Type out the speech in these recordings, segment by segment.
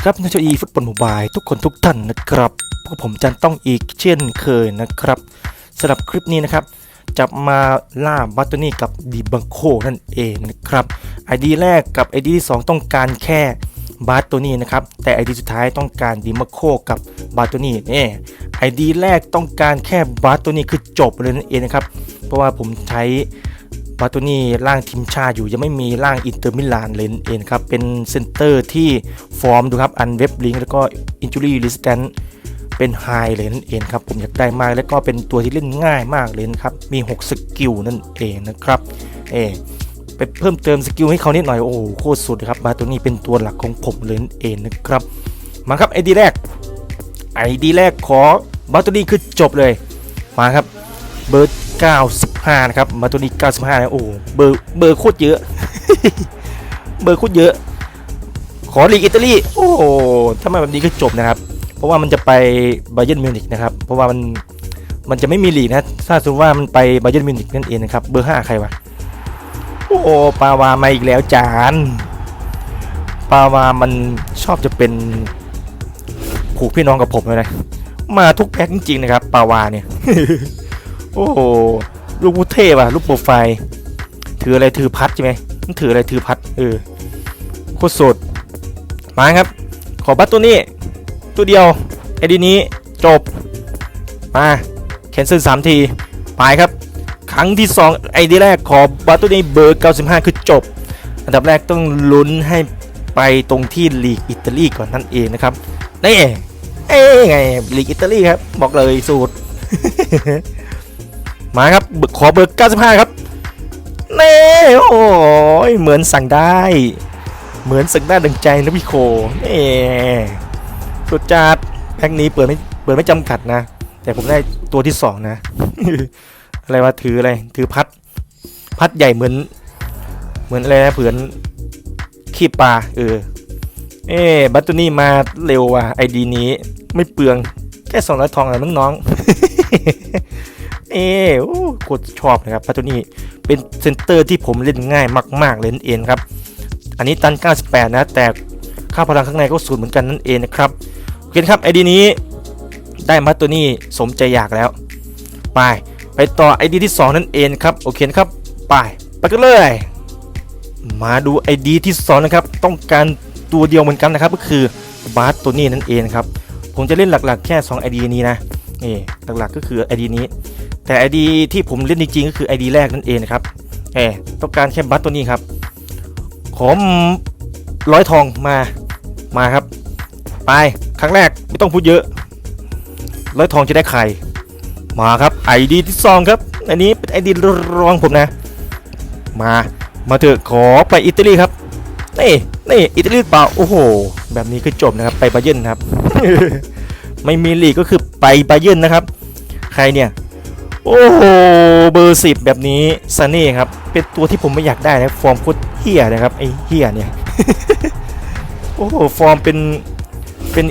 ดีครับนักอีฟุตบอลโมบายทุกคนทุกท่านนะครับพวกผมจันต้องอีกเช่นเคยนะครับสำหรับคลิปนี้นะครับจะมาล่าบัตเตอร์นี่กับดีบังโคนั่นเองนะครับไอดีแรกกับไอดีที่สองต้องการแค่บาร์ตัวนี้นะครับ แต่ไอดีสุดท้ายต้องการดีมาโคกับบาร์ตัวนี้นี่ไอดีแรกต้องการแค่บาร์ตัวนี้คือจบเลยนั่นเองนะครับ เพราะว่าผมใช้ บาโตนี่ร่างทีมชาติอยู่ยังไม่มีร่างอินเตอร์มิลานเลยนั่นเองครับเป็นเซนเตอร์ที่ฟอร์มดูครับอันเว็บลิงแล้วก็อินจูรี่ลิสแตนเป็นไฮเลยนั่นเองครับผมอยากได้มากแล้วก็เป็นตัวที่เล่นง่ายมากเลยนะครับมี 6 สกิลนั่นเองนะครับเออไปเพิ่มเติมสกิลให้เขานิดหน่อยโอ้โหโคตรสุดครับบาโตนี่เป็นตัวหลักของผมเลยนั่นเองนะครับมาครับไอดีแรกไอดีแรกขอบาโตนี่คือจบเลยมาครับเบอร์ 95 นะครับ มาตัวนี้ 95 นะโอ้เบอร์เบอร์โคตรเยอะ เบอร์โคตรเยอะ ขอลีกอิตาลี โอ้ถ้ามาแบบนี้ก็จบนะครับ เพราะว่ามันจะไปไบเยนมิวนิกนะครับ เพราะว่ามันมันจะไม่มีลีกนะ ถ้าสมมติว่ามันไปไบเยนมิวนิกนั่นเองนะครับ เบอร์ 5 ใครวะ โอ้ปาวามาอีกแล้วจานปาวามันชอบจะเป็นผูกพี่น้องกับผมเลยนะ มาทุกแพ็คจริงๆนะครับ ปาวาเนี่ย โอ้โหลูกพุเทพอะลูกโปรไฟล์ถืออะไรถือพัดใช่ไหมมันถืออะไรถือพัดเออโคตรสดมาครับ ขอบัตรตัวนี้ ตัวเดียวไอดีนี้จบ มาแคนเซิลสามทีไปครับ ครั้งที่ 2 ไอดีแรกขอบัตรตัวนี้เบอร์ 95 คือจบ อันดับแรกต้องลุ้นให้ไปตรงที่ลีกอิตาลีก่อนนั่นเองนะครับนี่เอ้ไงลีกอิตาลีครับ บอกเลยสูตร มาครับบิกขอเบอร์ 95 ครับเน่โอ้ยเหมือนสั่งได้ เหมือนสั่งได้ดังใจนะพี่โคเน่สุดจัดแพ็คนี้เปิดไม่เปิดไม่จำกัดนะ แต่ผมได้ตัวที่2นะ อะไรวะถืออะไรถือพัด พัดใหญ่เหมือน เหมือนอะไรนะเผือนขี้ปลาเออเอ๊บัตตุนี่มาเร็วว่ะไอดีนี้ไม่เปลืองแค่สองร้อยทองนะน้องๆ เอ้โอ้กดชอบนะครับพัตตุนี่เป็นเซนเตอร์ที่ผมเล่นง่ายมาก ๆ เล่นเองครับ อันนี้ตัน 98 นะ แต่ค่าพลังข้างในก็ศูนเหมือนกันนั่นเองนะครับโอเคครับไอดีนี้ได้มาตัวนี้สมใจอยากแล้ว ไป ไปต่อไอดีที่ 2 นั่นเองครับโอเคครับไปไปกันเลยมาดูไอดีที่2นะครับต้องการตัวเดียวเหมือนกันนะครับก็คือบาสตัวนี้นั่นเองครับผมจะเล่นหลักๆแค่ 2 ID นี้นะนี่หลักๆก็คือ ID นี้ แต่ ID ที่ผมเล่นจริงๆก็คือ ID แรกนั่นเองนะครับแอบต้องการแค่บัตตัวนี้ครับขอร้อยทองมามาครับ ไปครั้งแรกไม่ต้องพูดเยอะร้อยทองจะได้ใคร มาครับ ID ที่สองครับ อันนี้เป็น ID รองผมนะ มามาเถอะขอไปอิตาลีครับนี่นี่อิตาลีเปล่าโอ้โห แบบนี้คือจบนะครับ ไปบาเยิร์นครับ ไม่มีลีกก็คือไปบาเยิร์นนะครับ ใครเนี่ย โอ้โหเบอร์สิบแบบนี้ซันนี่ครับ เป็นตัวที่ผมไม่อยากได้นะฟอร์มโคตรเฮียนะครับไอ้เฮียเนี่ยโอ้โหฟอร์มเป็นเป็น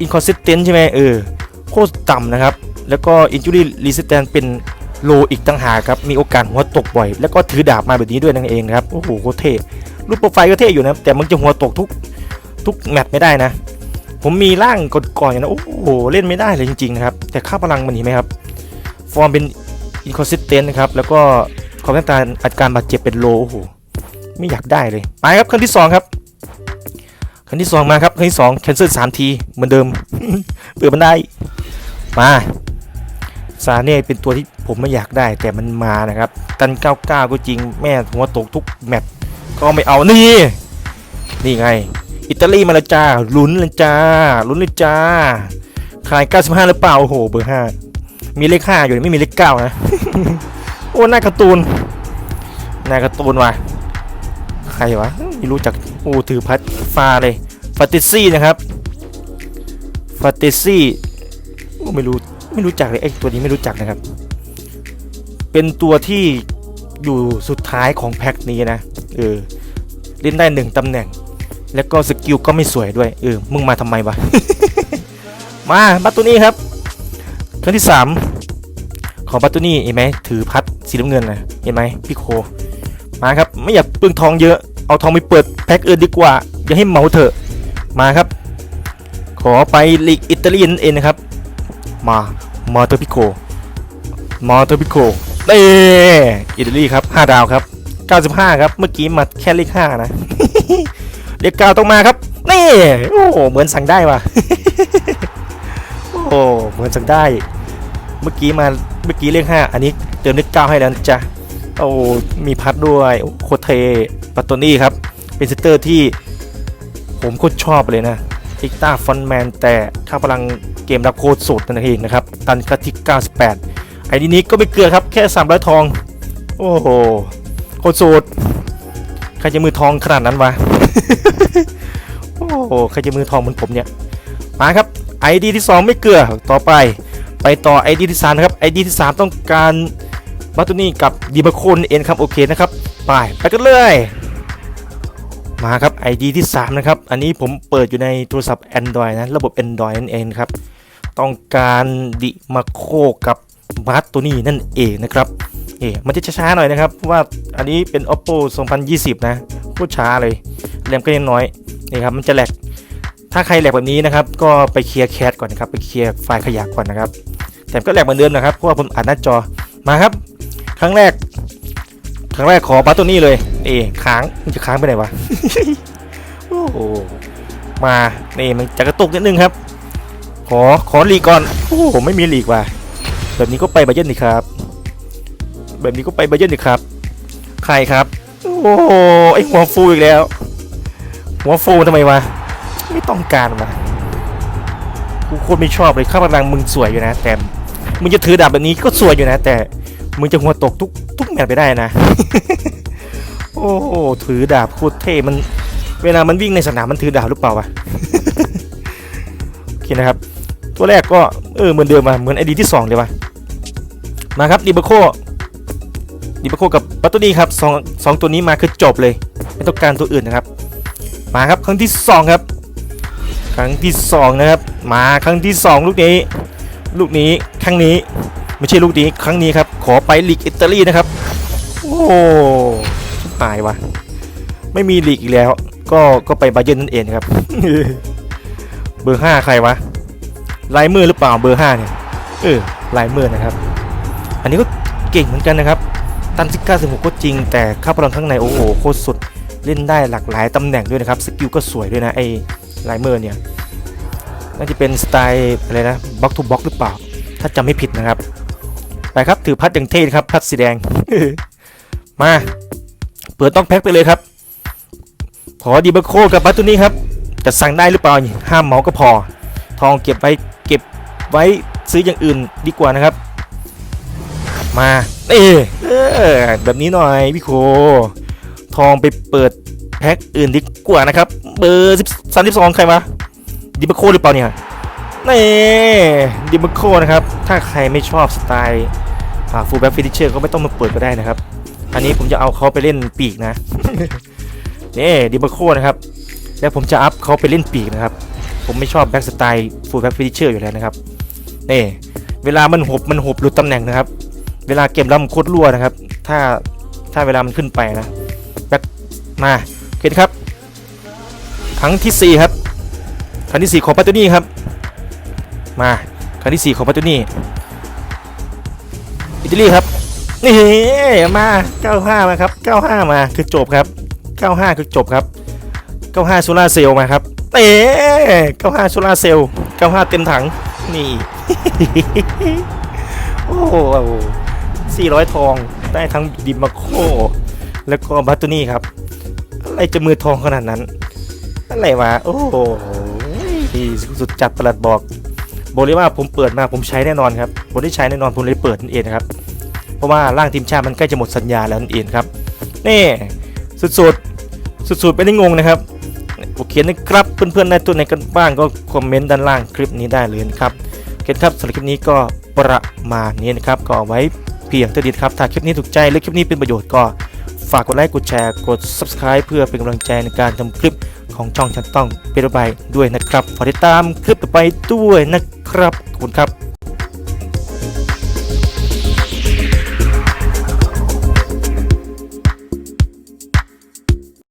อินคอนสิสเทนต์ใช่ไหมเออโคตรต่ำนะครับ แล้วก็อินจูรี่รีสิสแตนเป็นโลอีกต่างหากครับ มีโอกาสหัวตกบ่อย แล้วก็ถือดาบมาแบบนี้ด้วยนั่นเองครับ โอ้โหโคตรเท่รูปโปรไฟล์ก็เท่อยู่นะ แต่มันจะหัวตกทุกทุกแมตช์ไม่ได้นะ ผมมีร่างก่อนๆอย่างนะโอ้โห เล่นไม่ได้เลยจริงๆนะครับ แต่ค่าพลังมันเห็นไหมครับ ฟอร์มเป็นอินคอนสิสเทนต์นะครับ แล้วก็ความต้องการอาการบาดเจ็บเป็นโลโอ้โหไม่อยากได้เลย ไปครับครั้งที่ 2 ครับครั้งที่ 2 มาครับครั้งที่2แคนเซิลสามทีเหมือนเดิมเปิดมันได้ มาซาเน่เป็นตัวที่ผมไม่อยากได้แต่มันมานะครับตัน99ก็จริงแม่หัวตกทุกแมตช์ก็ไม่เอานี่นี่ไง อิตาลีมาแล้วจ้าลุ้นเลยจ้าลุ้นเลยจ้าขาย 95 หรือเปล่า โอ้โห เบอร์ 5 มีเลข5อยู่ไม่มีเลข9นะ โอ้หน้าการ์ตูนหน้าการ์ตูนว่ะใครวะไม่รู้จักโอ้ถือพัดฟ้าเลยฟาติซี่นะครับฟาติซี่ไม่รู้ไม่รู้จักเลยไอ้ตัวนี้ไม่รู้จักนะครับ เป็นตัวที่อยู่สุดท้ายของแพ็คนี้นะเออเล่นได้หนึ่งตำแหน่ง แล้วก็สกิลก็ไม่สวยด้วยเออมึงมาทำไมวะ มาบัตตัวนี้ครับ ครั้งที่สามของบัตตัวนี้เห็นไหมถือพัดสีน้ำเงินนะเห็นไหมพี่โค มาครับไม่อยากเปลืองทองเยอะเอาทองไปเปิดแพ็คอื่นดีกว่า อย่าให้เมาเถอะมาครับ ขอไปลีกอิตาลีนั่นเองนะครับ มามาเตอร์พิโคมาเตอร์พิโคเอ้อิตาลีครับ5ดาวครับ95 ครับ เมื่อกี้มาแค่เลข5นะ เลข9ต้องมาครับ นี่ โอ้เหมือนสั่งได้ว่ะ โอ้ เหมือนสั่งได้ มื่อกี้มาเมื่อกี้เลข5อันนี้เติมเลข9ให้แล้วจ้ะโอ้มีพัดด้วยโคเทปัตโตนี่ครับ เป็นเซตเตอร์ที่ผมโคตรชอบเลยนะอิกตาฟอนแมนแต่ค่าพลังเกมรับโคตรสุดนั่นเองนะครับ ตันคัตที่98 ไอ้นี้ก็ไม่เกลือครับ แค่ 300 ทอง โอ้โหโคตรสุดใครจะมือทองขนาดนั้นวะ โอ้โหใครจะมือทองเหมือนผมเนี่ย มาครับ ID ที่ 2 ไม่เกลือต่อไป ไปต่อ ID ที่3นะครับ ID ที่ 3 ต้องการบัตตุนี่กับดีบาโคนเอ็นครับโอเคนะครับไปไปกันเลยมาครับ ID ที่ 3 นะครับ อันนี้ผมเปิดอยู่ในโทรศัพท์ Android นะ ระบบ Android นั่นเองครับ ต้องการดิมาโคกับบัตตัวนี้นั่นเองนะครับเอ๊มันจะช้าๆหน่อยนะครับ เพราะว่าอันนี้เป็น oppo 2020 นะโคตรช้าเลยแรมก็ยังน้อยนี่ครับ มันจะแหลก ถ้าใครแหลกแบบนี้นะครับ ก็ไปเคลียร์แคสก่อนนะครับ ไปเคลียร์ไฟล์ขยะก่อนนะครับ แต่ก็แหลกเหมือนเดิมนะครับ เพราะว่าผมอ่านหน้าจอ มาครับ ครั้งแรก ครั้งแรกขอบัตตัวนี้เลย เอ๊ะค้างมันจะค้างไปไหนวะ โอ้โห มา นี่มันจะกระตุกนิดนึงครับ ขอ ขอหลีกก่อน โอ้โห ไม่มีหลีกว่ะ แบบนี้ก็ไปบาเยนดีครับ แบบนี้ก็ไปบาเยนดีครับ ใครครับ โอ้โห ไอหัวฟูอีกแล้ว หัวฟูทำไมวะ ไม่ต้องการวะกูโคตรไม่ชอบเลยข้าพลังมึงสวยอยู่นะ แต่มึงจะถือดาบแบบนี้ก็สวยอยู่นะ แต่มึงจะหัวตกทุกทุกแมตไปได้นะ โอ้โหถือดาบโคตรเท่มัน เวลามันวิ่งในสนามมันถือดาบหรือเปล่าวะโอเคนะครับ ตัวแรกก็เออเหมือนเดิมมาเหมือนไอดีที่สองเลยวะมาครับดิบโคดิบโคกับปัตตุนีครับสองสองตัวนี้มาคือจบเลย ไม่ต้องการตัวอื่นนะครับ มาครับครั้งที่สองครับ ครั้งที่สองนะครับ มาครั้งที่สองลูกนี้ ลูกนี้ครั้งนี้ไม่ใช่ลูกนี้ครั้งนี้ครับ ขอไปลีกอิตาลีนะครับ โอ้หายวะไม่มีลีกอีกแล้ว ก็ก็ไปบาเยิร์นนั่นเองครับ เบอร์ห้าใครวะลายมือหรือเปล่าเบอร์5เนี่ยเออลายมือนะครับ อันนี้ก็เก่งเหมือนกันนะครับตันซิก้าสิบหกก็จริงแต่ข้าพลังข้างในโอ้โหโคตรสุดเล่นได้หลากหลายตำแหน่งด้วยนะครับสกิลก็สวยด้วยนะไอ ไลายมือเนี่ยน่าจะเป็นสไตล์อะไรนะบล็อกทูบล็อกหรือเปล่า ถ้าจำไม่ผิดนะครับ ไปครับถือพัดอย่างเท่ครับพัดสีแดง มาเปิดต้องแพ็คไปเลยครับ ขอดีเบอร์โคกับบัตตุนี่ครับ จะสั่งได้หรือเปล่าห้ามเมาก็พอ ทองเก็บไว้เก็บไว้ซื้ออย่างอื่นดีกว่านะครับ มาเออเอแบบนี้หน่อยพี่โค ทองไปเปิดแพ็คอื่นดีกว่านะครับ เบอร์สิบสามสิบสองใครมาดิบโคหรือเปล่าเนี่ยนี่ดิบโคนะครับ ถ้าใครไม่ชอบสไตล์ฟูลแบ็กฟินิเชอร์ก็ไม่ต้องมาเปิดก็ได้นะครับ อันนี้ผมจะเอาเขาไปเล่นปีกนะนี่ดิบโคนะครับ แล้วผมจะอัพเขาไปเล่นปีกนะครับ ผมไม่ชอบแบ็กสไตล์ฟูลแบ็กฟินิเชอร์อยู่แล้วนะครับนี่เวลามันหบมันหบหลุดตำแหน่งนะครับ เวลาเกมล่ำโคตรรั่วนะครับ ถ้าถ้าเวลามันขึ้นไปนะแบ็กมาโอเคครับ ครั้งที่4ครับครั้งที่4ของปัตตุนีครับมาครั้งที่4ของปัตตุนีอิตาลีครับนี่มา95มาครับ95มาคือจบครับ95คือจบครับ95โซล่าเซลมาครับเอ๊95โซล่าเซล95 เต็มถังนี่โอ้โห400 ทองได้ทั้งดิมาโค แล้วก็บัตตัวนี้ครับ อะไรจะมือทองขนาดนั้น อะไรวะ โอ้โหสุดจัดประหลัดบอกบอกเลยว่าผมเปิดมาผมใช้แน่นอนครับผมได้ใช้แน่นอนผมเลยเปิดนั่นเองครับ เพราะว่าร่างทีมชาติมันใกล้จะหมดสัญญาแล้วนั่นเองครับ นี่สุดๆสุดๆไปได้งงนะครับโอเคนะครับเพื่อนๆในตัวไหนกันบ้างก็คอมเมนต์ด้านล่างคลิปนี้ได้เลยนะครับโอเคครับสำหรับคลิปนี้ก็ประมาณนี้นะครับก็เอไว้เพียงเท่านี้ครับถ้าคลิปนี้ถูกใจและคลิปนี้เป็นประโยชน์ก็ฝากกดไลค์กดแชร์กด subscribe เพื่อเป็นกำลังใจในการทำคลิป ของช่องชันต้องเป็นระบายด้วยนะครับฝากติดตามคลิปต่อไปด้วยนะครับขอบคุณครับ